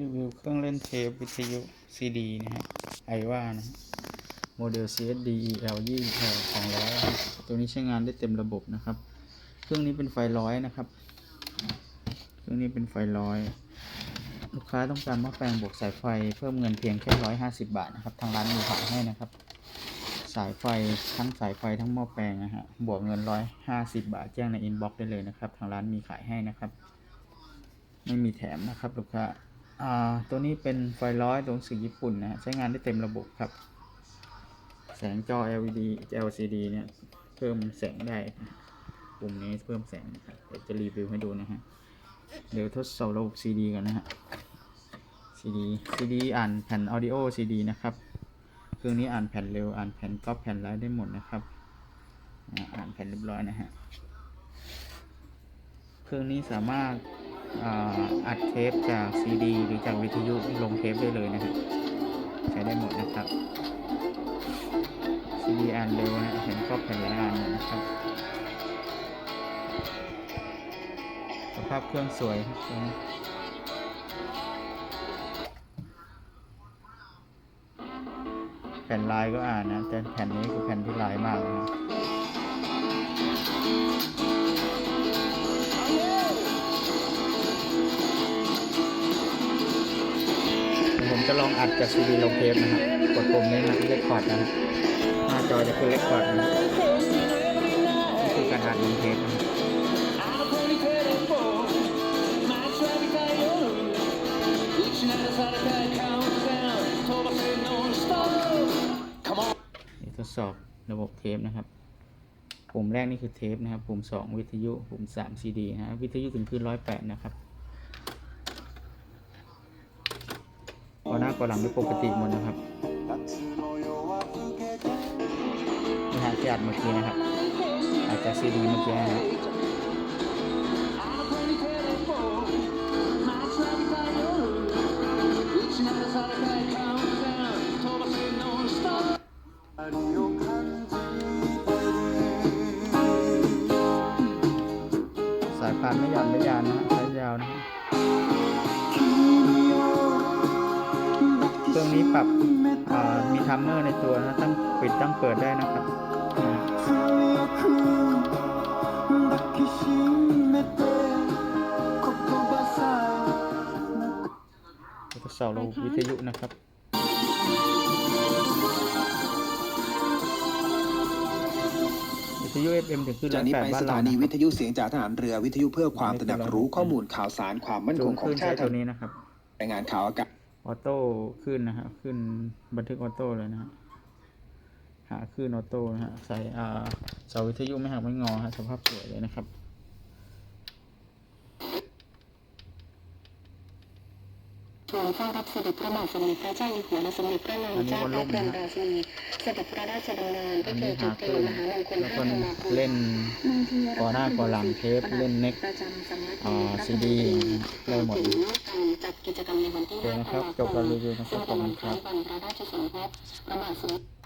รีวิวเครื่องเล่นเทปวิทยุซีดีนะฮะไอว่านะโมเดล CSD EL 20 L 200 ตัวนี้ใช้งานได้เต็มระบบนะครับ เครื่องนี้เป็นไฟร้อยนะครับ เครื่องนี้เป็นไฟร้อย ลูกค้าต้องการหม้อแปลงบวกสายไฟเพิ่มเงินเพียงแค่ร้อยห้าสิบาทนะครับ ทางร้านมีขายให้นะครับ สายไฟทั้งสายไฟทั้งหม้อแปลงนะฮะ บวกเงินร้อยห้าสิบาทแจ้งในอินบ็อกซ์ได้เลยนะครับ ทางร้านมีขายให้นะครับ ไม่มีแถมนะครับลูกค้า ตัวนี้เป็นไฟร้อยตัวหนังสื่อญี่ปุ่นนะฮะใช้งานได้เต็มระบบครับ แสงจอ LED LCD เนี่ยเพิ่มแสงได้ปุ่มนี้เพิ่มแสงนะครับเดี๋ยวจะรีวิวให้ดูนะฮะเดี๋ยวทดสอบระบบ CD กันนะฮะ CD CD อ่านแผ่น Audio CD นะครับเครื่องนี้อ่านแผ่นเร็วอ่านแผ่นก๊อปแผ่นไลท์ได้หมดนะครับอ่านแผ่นเรียบร้อยนะฮะเครื่องนี้สามารถ อัดเทปจาก CD หรือจากวิทยุลงเทปได้เลยนะฮะใช้ได้หมดนะครับ CD อ่านเร็วนะฮะแผ่นก๊อปแผ่นลท์อ่านหมดนะครับ สภาพเครื่องสวยครับแผ่นลายก็อ่านนะ แต่แผ่นนี้คือแผ่นที่ลายมากนะ อัดจากซีดีลงเทปนะครับกดปุ่มนี้นะที่เลคคอร์ดนะหน้าจอจะขึ้นเลคคอร์ดนะนี่คือการอัดลงเทปนะครับนี่ทดสอบระบบเทปนะครับปุ่มแรกนี่คือเทปนะครับ ปุ่ม 2 วิทยุ ปุ่ม 3 CD นะฮะวิทยุถึงขึ้น108 นะครับพอห น้าก่อหลังไม่ปกติหมดนะครับนี่ฮะที่อัดเมื่อกี้นะครับอาจจะ CD เมื่อกี้นะฮะสายพานไม่หย่อนไม่ยานนะ นี้ปรับอ่ามีทัมเมอร์ในตัวนะตั้งปิดตั้งเปิดได้นะครับอ่าทดสอบระบบวิทยุนะครับวิทยุ FM ถึงขึ้นจากนี้108ไปบ้าสนเราถานีนะควิรับทยุเสียงจากทหารเรือวิทยุเพื่อความตระหนักรู้ข้อมูลข่าวสารความมั่นสูคงงของขึ้นชาใช้ติตัวนี้นะครับรายงานข่าวอากาศ ออโต้ขึ้นนะฮะขึ้นบันทึกออโต้เลยนะฮะหาขึ้นออโต้นะฮะใส่อ่าเสาวิทยุไม่หักไม่งอฮะสภาพสวยเลยนะครับทูลเฝ้ารับเสด็จพระบาทสมเด็จพระเจ้าอยู่หัวและสมเด็จพระนางเจ้าพระบรมราชินีเสด็จพระราชดำเนินอัด้วยนเถินี้ดจุหาติขึ้นมหามงคลแล้วพก็ระธรรมาภเล่นก่อหน้าก่อหลังเทปเล่นเน็กประจำสำนักอ่ารัฐซีมนตดีรีได้หมด ถึงการจัดกิจกรรมในวันที่โอเค5นะคธัรันบวาจบการรีวิวนะครับซึ่งเป็นวันขอบคุณครับคล้ายวันพระราชสมภพพระบาทสมเด็จ